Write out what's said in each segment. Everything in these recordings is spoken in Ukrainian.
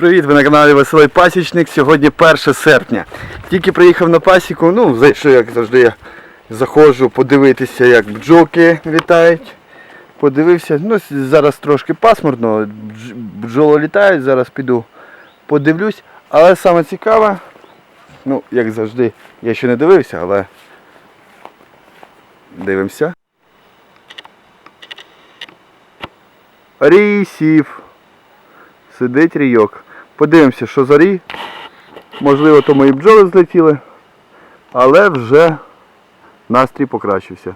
привіт! Ви на каналі Веселий Пасічник. Сьогодні 1 серпня. Тільки приїхав на пасіку, ну, зайшов, як завжди, я заходжу подивитися, як бджолки літають. Подивився, ну зараз трошки пасмурно, бджоли літають, зараз піду подивлюсь. Але саме цікаве, ну, як завжди, я ще не дивився, але дивимося. Рісів. Сидить рійок. Подивимося, що за рій. Можливо, то мої бджоли злетіли, але вже настрій покращився.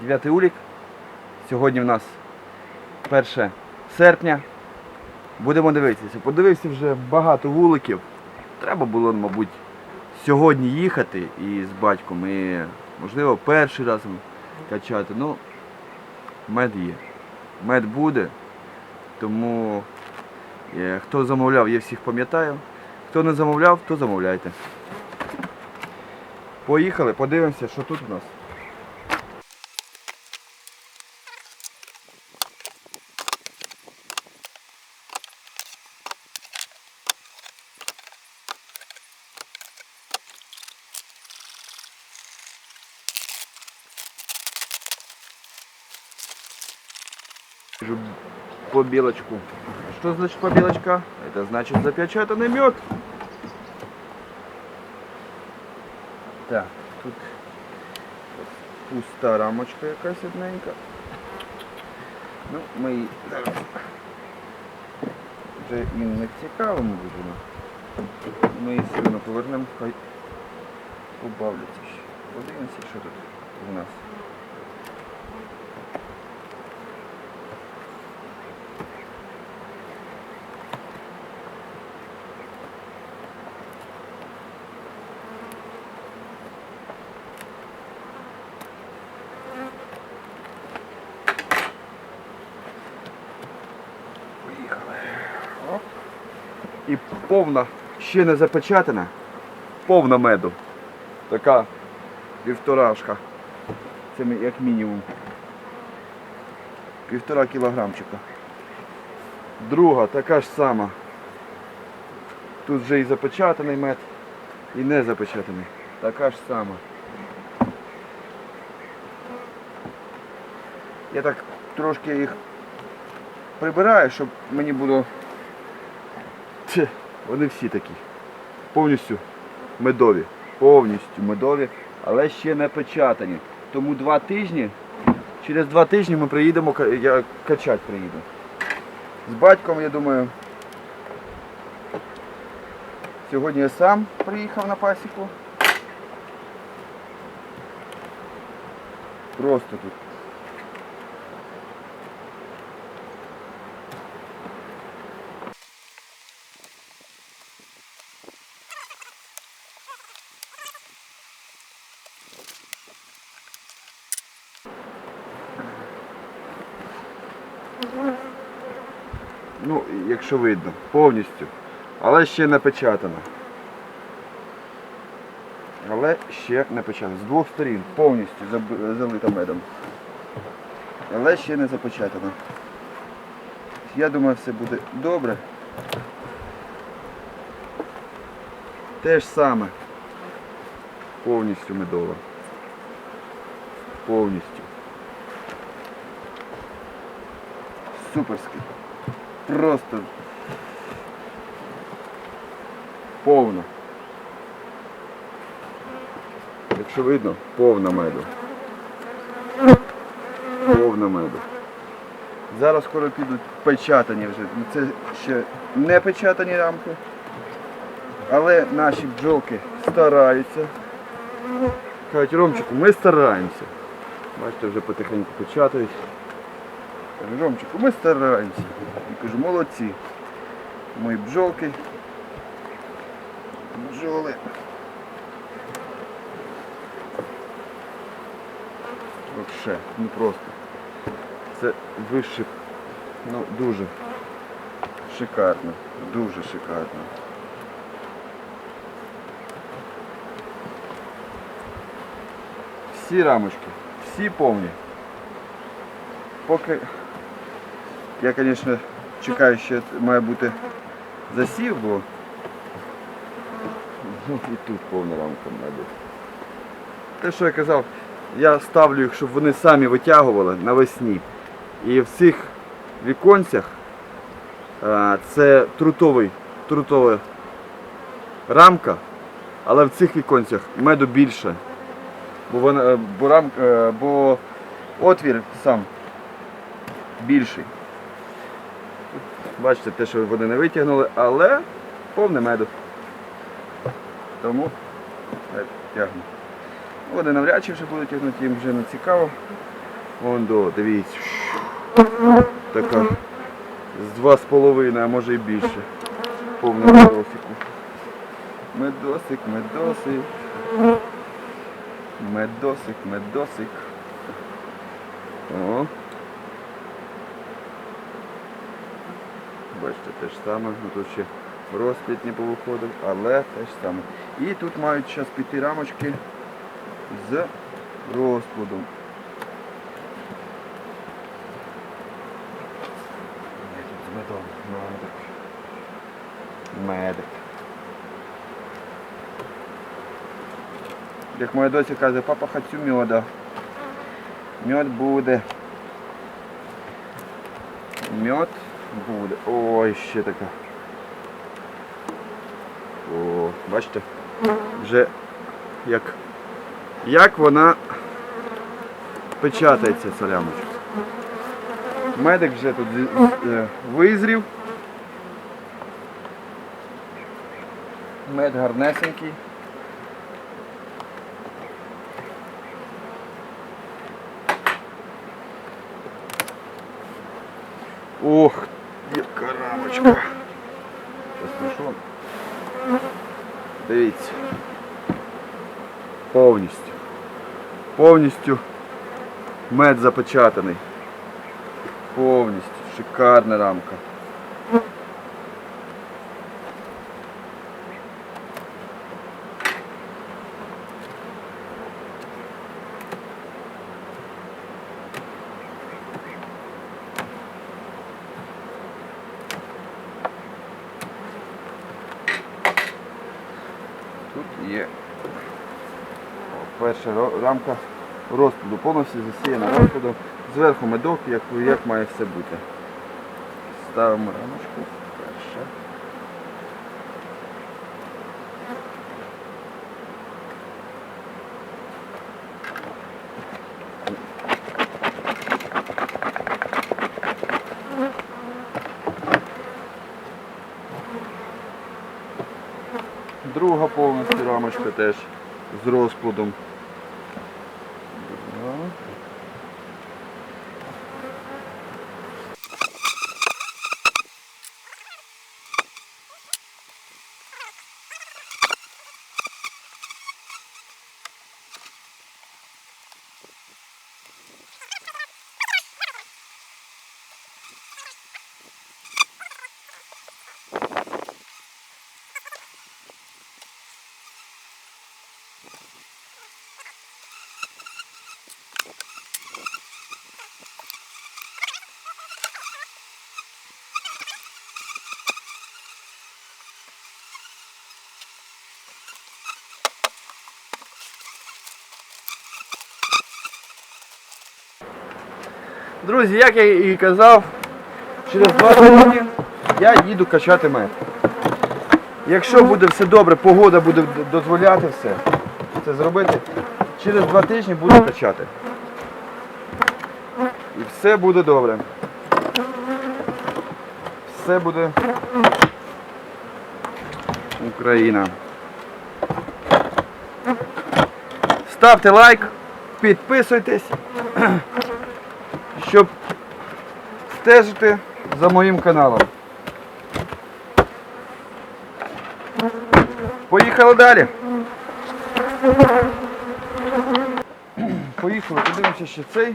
Дев'ятий улік. Сьогодні в нас 1 серпня. Будемо дивитися. Подивився вже багато вуликів. Треба було, мабуть, сьогодні їхати і з батьком. І, можливо, перший раз качати. Ну, мед є. Мед буде. Тому хто замовляв, я всіх пам'ятаю. Хто не замовляв, то замовляйте. Поїхали, подивимося, що тут у нас. Побелочку. Что значит побелочка? Это значит запечатанный мед. Так, тут пуста рамочка якась одненька. Ну, ми її зараз. Вже він не цікаво, мабуть, воно. Ми її одно повернемо, хай побавляться ще. Подивимося, тут у нас. І повна, ще не запечатана, повна меду. Така півторашка. Це як мінімум. Півтора кілограмчика. Друга така ж сама. Тут вже і запечатаний мед, і не запечатаний. Така ж сама. Я так трошки їх прибираю, щоб мені було. Тьф, Вони всі такі. Повністю медові. Повністю медові, але ще не печатані. Тому два тижні, через два тижні ми приїдемо, я качати приїду. З батьком, я думаю. Сьогодні я сам приїхав на пасіку. Просто тут. Ну, якщо видно, повністю. Але ще не печатано. Але ще не печатано. З двох сторін повністю залита медом. Але ще не запечатано. Я думаю, все буде добре. Те ж саме. Повністю медово. Повністю. Суперський. Просто повно. Якщо видно, повна меду. Повна меду. Зараз скоро підуть печатані вже. Це ще не печатані рамки. Але наші бджолки стараються. Кажуть, Ромчику, ми стараємося. Бачите, вже потихеньку печатають. Кажу, Ромчику, ми стараємося. Я кажу, молодці. Мої бджолки. Бджоли. Вообще, ну просто. Це вище, ну дуже шикарно. Дуже шикарно. Всі рамочки, всі повні. Поки я, звісно, чекаю, ще має бути засів, бо ну, і тут повна рамка меду. Те, що я казав, я ставлю їх, щоб вони самі витягували навесні. І в цих віконцях а, це трутовий, трутова рамка, але в цих віконцях меду більше. Бо, вона, е, бо, рам, е, бо отвір сам більший. Бачите, те, що вони не витягнули, але повне меду. Тому тягну. Вони навряд чи вже будуть тягнути, їм вже не цікаво. Вон до, дивіться. Така з два з половиною, а може і більше. Повне медосику. Медосик, медосик. Медосик, медосик. О. Бачите, те ж саме, ну тут ще розпліт не повиходив, але те ж саме. І тут мають зараз піти рамочки з медом. Медик. Медик. Як моя доця каже, папа хочу меда. Мед буде. Мед буде. Ой, ще така. О, бачите? Вже як, як вона печатається ця лямочка. Медик вже тут е, визрів. Мед гарнесенький. Ох, яка рамочка. Зараз знайшов. Дивіться. Повністю. Повністю мед запечатаний. Повністю. Шикарна рамка. Тут є перша рамка розкладу, повністю засіяна розкладом. Зверху медок, як, як має все бути. Ставимо рамочку. Перша. Друга повністю рамочка теж з розкладом. Друга. Друзі, як я і казав, через два тижні я їду качати мед. Якщо буде все добре, погода буде дозволяти все це зробити, через два тижні буду качати. І все буде добре. Все буде Україна. Ставте лайк, підписуйтесь стежити за моїм каналом. Поїхали далі. Поїхали, подивимося ще цей.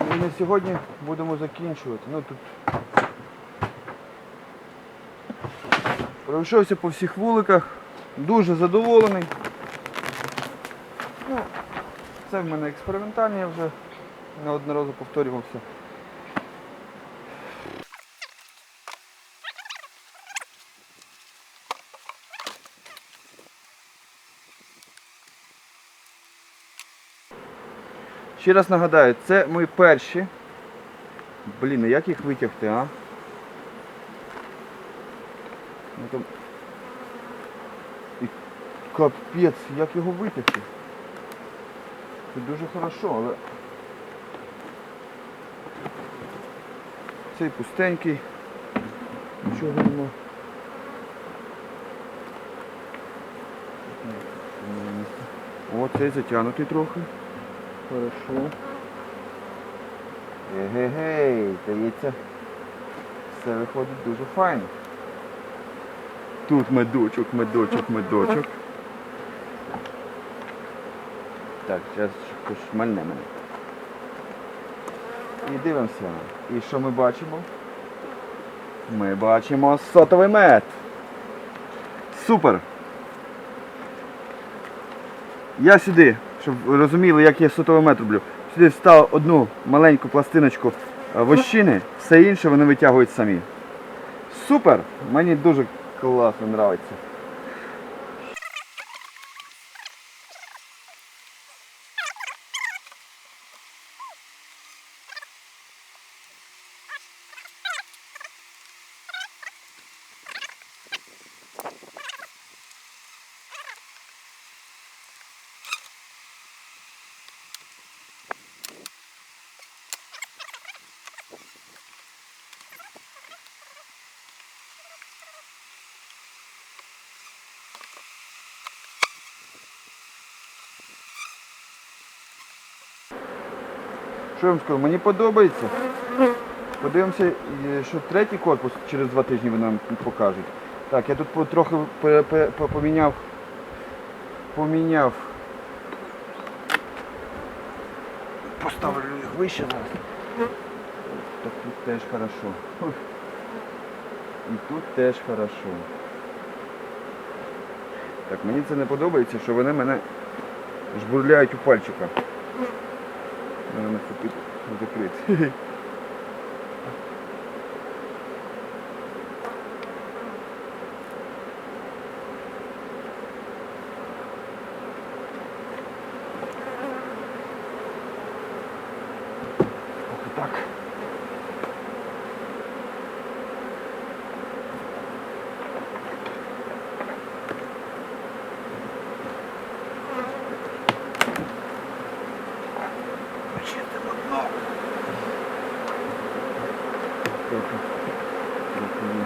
І на сьогодні будемо закінчувати. Ну тут пройшовся по всіх вуликах, дуже задоволений. Ну, це в мене експериментальне, я вже неодноразово повторювався. Ще раз нагадаю, це мої перші. Блін, як їх витягти, а? Ну. І капець, як його витягти? Це дуже хорошо, але... Цей пустенький. Нічого нема. О, цей затягнутий трохи. Хорошо. Егегей, здається, все виходить дуже файно. Тут медочок, медочок, медочок. Так, зараз шмальне мене. І дивимося. І що ми бачимо? Ми бачимо сотовий мед. Супер! Я сюди, щоб ви розуміли, як я сотовий метр роблю. Сюди встав одну маленьку пластиночку е, вощини, все інше вони витягують самі. Супер! Мені дуже класно подобається. Що я вам скажу, мені подобається. Подивимося, е, що третій корпус через два тижні вони нам покажуть. Так, я тут трохи поміняв. Поміняв. Поставлю їх вище зараз. Так тут теж хорошо. І тут теж хорошо. Так, мені це не подобається, що вони мене жбурляють у пальчика. Мене не закрыть. так. Почистимо дно. Трохи. Трохи є.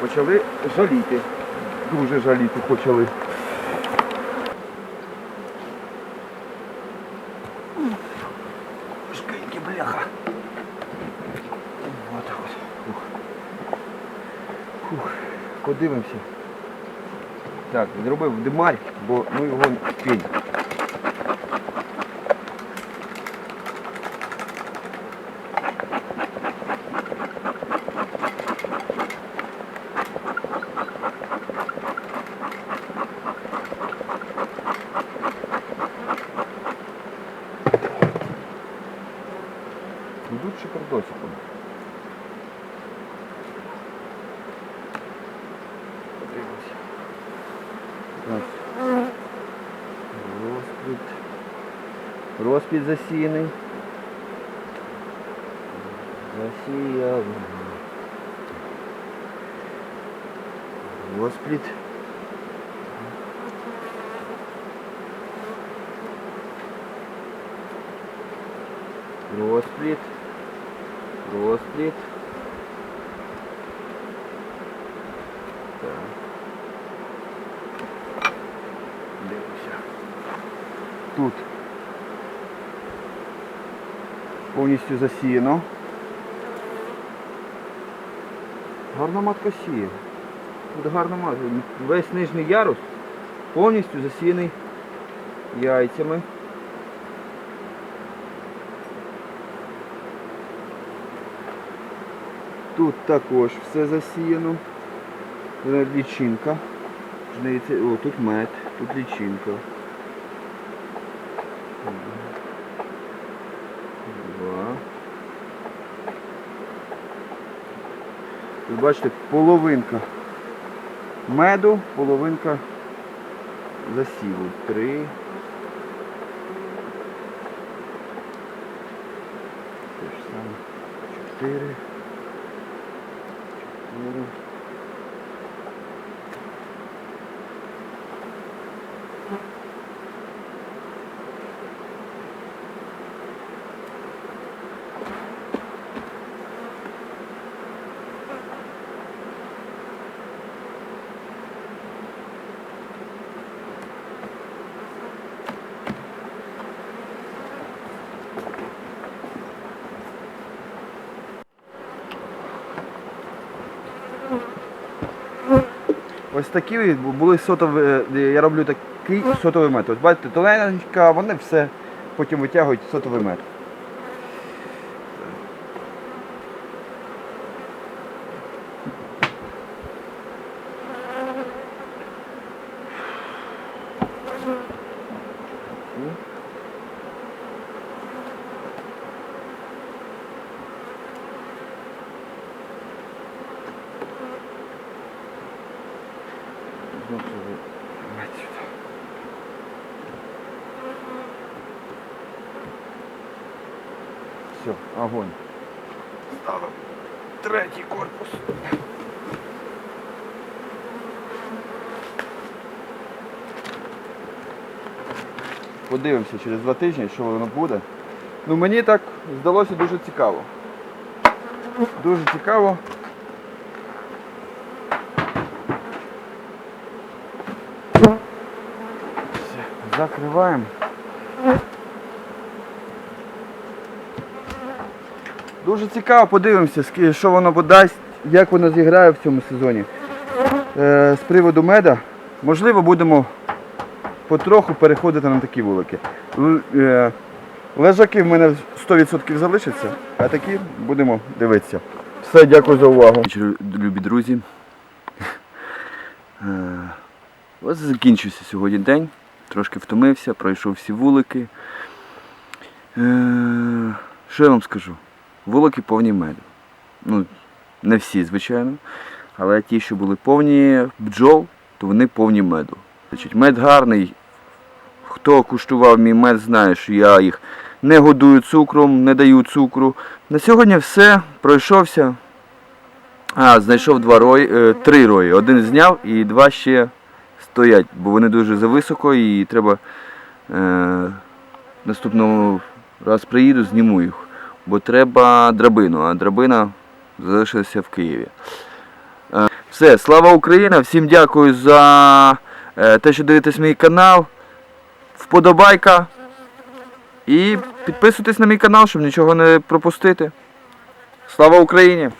Почали жаліти. Дуже жаліти почали. Шкільки, бляха. Отак от. Фух. Фух. Подивимося. Так, зробив димарь, бо ну його пінь. Йдуть шикардосиком. Подивимося. Так. Розплід. Розплід засіяний. Засіяв. Розплід. Розплід. Так. Дивимося. Тут повністю засіяно. Гарна матка сіє. Тут гарна матка. Весь нижній ярус повністю засіяний яйцями. Тут також все засіяно. Е, Лічинка. О, тут мед, тут лічинка. Два. Ви бачите, половинка меду, половинка засіву. Три. Те ж саме. Чотири. Ось такі були сотові, е, я роблю такий сотовий метод. Бачите, тоненька, вони все потім витягують сотовий метод. Ну, що ви- Мать сюди. Все, огонь. Ставимо третій корпус. Подивимося через два тижні, що воно буде. Ну мені так здалося дуже цікаво. Дуже цікаво. Все, закриваємо. Дуже цікаво, подивимося, що воно подасть, як воно зіграє в цьому сезоні. Е, з приводу меда, можливо, будемо потроху переходити на такі вулики. Е, лежаки в мене 100% залишаться, а такі будемо дивитися. Все, дякую за увагу. Любі друзі. Е, Ось закінчився сьогодні день. Трошки втомився, пройшов всі вулики. Е, Що я вам скажу? Вулики повні меду. Ну, не всі, звичайно. Але ті, що були повні бджол, то вони повні меду. Значить, мед гарний. Хто куштував мій мед, знає, що я їх не годую цукром, не даю цукру. На сьогодні все. Пройшовся. А, знайшов два рої, е, три рої. Один зняв і два ще стоять, бо вони дуже зависоко і треба е, наступного раз приїду, зніму їх. Бо треба драбину, а драбина залишилася в Києві. Е, все, слава Україна! Всім дякую за е, те, що дивитесь мій канал. Вподобайка. І підписуйтесь на мій канал, щоб нічого не пропустити. Слава Україні!